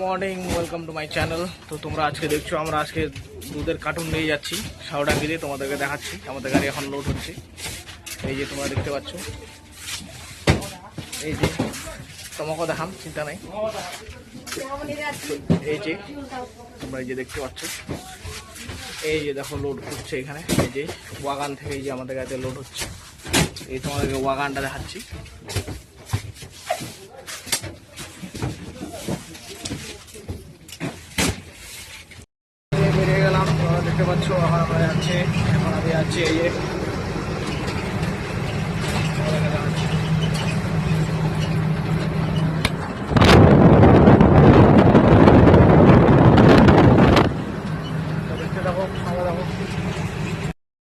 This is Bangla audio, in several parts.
Morning welcome to my channel তো তোমরা আজকে দেখছ, আমরা আজকে দুধের কার্টুন নিয়ে যাচ্ছি। সাউডাঙ্গি দিয়ে তোমাদেরকে দেখাচ্ছি, আমাদের গাড়ি এখন লোড হচ্ছে। এই যে তোমরা দেখতে পাচ্ছ। এই যে তোমাকে দেখাম, চিন্তা নাই। এই যে, তোমরা এই যে দেখতে পাচ্ছ। এই যে দেখো লোড হচ্ছে এখানে। এই যে ওয়াগান থেকে এই যে আমাদের গাড়িতে লোড হচ্ছে। এই তোমাদেরকে ওয়াগানটা দেখাচ্ছি এই বেরিয়ে গেলাম তোমরা দেখতে পাচ্ছ, আমরা যাচ্ছি এখন আমি যাচ্ছি এই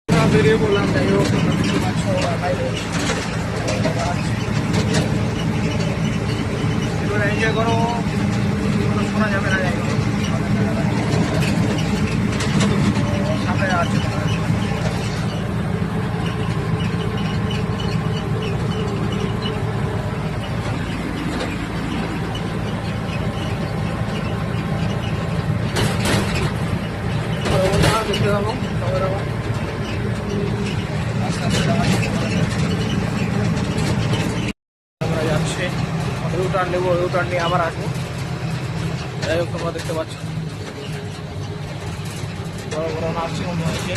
আমরা বেরিয়ে পড়লাম, যাই হোক এনজয় করো কোনো শোনা যাবে না যাই হোক সামনে আছে দেখতে যাব সবাই যাব আস্তে আস্তে যাওয়া আমরা যাচ্ছি। ইউটার্ন নেব ইউটার্ন নিয়ে আবার আসব। যাই হোক, তোমরা দেখতে পাচ্ছ। বড় বড় নার্সিংহোম হয়েছে।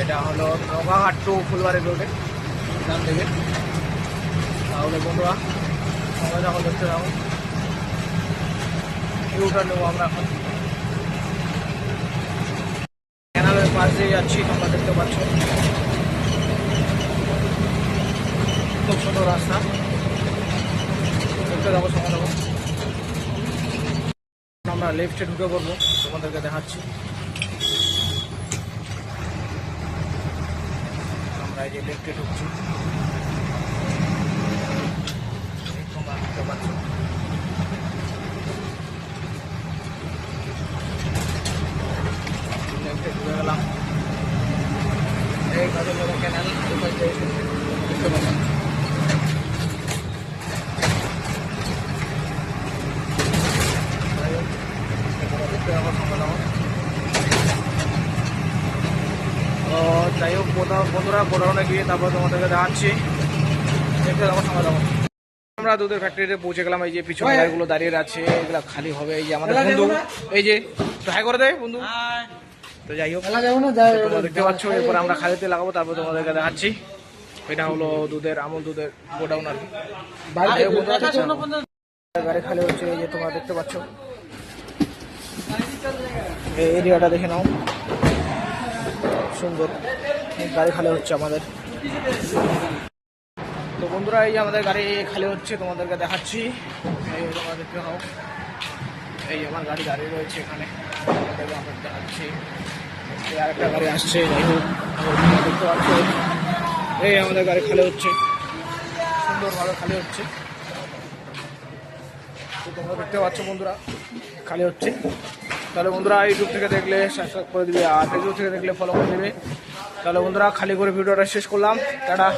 এটা হলো নগাহাট টু ফুলবাড়ি রোডে ডান দিকে। তাহলে বন্ধুরা, সবাই যখন দেখতে যাব ইউটার্ন নেব আমরা এখন। পাশ দিয়ে যাচ্ছি, তোমরা দেখতে পাচ্ছ। খুব সুন্দর রাস্তা। দেখতে যাব, সময় যাব আমরা লেফটে ঢুকে পড়ব, তোমাদেরকে দেখাচ্ছি। আমরা এই যে লেফটে ঢুকছি এই তোমরা দেখতে পাচ্ছ লেফটে ঢুকে গেলাম এই কাজের লোক ক্যানাল দেখতে পাচ্ছ যাই হোক, তোমরা দেখতে পাবো সঙ্গে যাব। তো যাই হোক বন্ধুরা গোডাউনে গিয়ে তারপর তোমাদেরকে দেখাচ্ছি। দেখতে সঙ্গে আমরা দুধের ফ্যাক্টরিতে পৌঁছে গেলাম এই যে পিছনে গাড়িগুলো দাঁড়িয়ে আছে এগুলো খালি হবে এই যে আমাদের বন্ধু। এই যে তো হাই করে দেয় বন্ধু। তো যাই হোক দেখতে পাচ্ছ এরপর আমরা খালিতে লাগাবো তারপর তোমাদেরকে দেখাচ্ছি। এটা হলো দুধের আমল দুধের গোডাউন আর? গাড়ি খালি হচ্ছে এই যে তোমরা দেখতে পাচ্ছ। এই এরিয়াটা দেখে নাও। সুন্দর। গাড়ি খালি হচ্ছে আমাদের। তো বন্ধুরা এই যে আমাদের গাড়ি খালি হচ্ছে তোমাদেরকে দেখাচ্ছি। এই তোমরা দেখতে নাও এই আমার গাড়ি দাঁড়িয়ে রয়েছে এখানে। আমরা দেখাচ্ছি। এই আরেকটা গাড়ি আসছে যাই হোক দেখতে পাচ্ছ। এই আমাদের গাড়ি খালি হচ্ছে। সুন্দরভাবে খালি হচ্ছে। তোমরা দেখতে পাচ্ছ বন্ধুরা, খালি হচ্ছে। তাহলে বন্ধুরা ইউটিউব থেকে দেখলে সাবস্ক্রাইব করে দিবে, আর ফেসবুক থেকে দেখলে ফলো করে দিবে। তাহলে বন্ধুরা খালি করে ভিডিওটা শেষ করলাম। টাটা।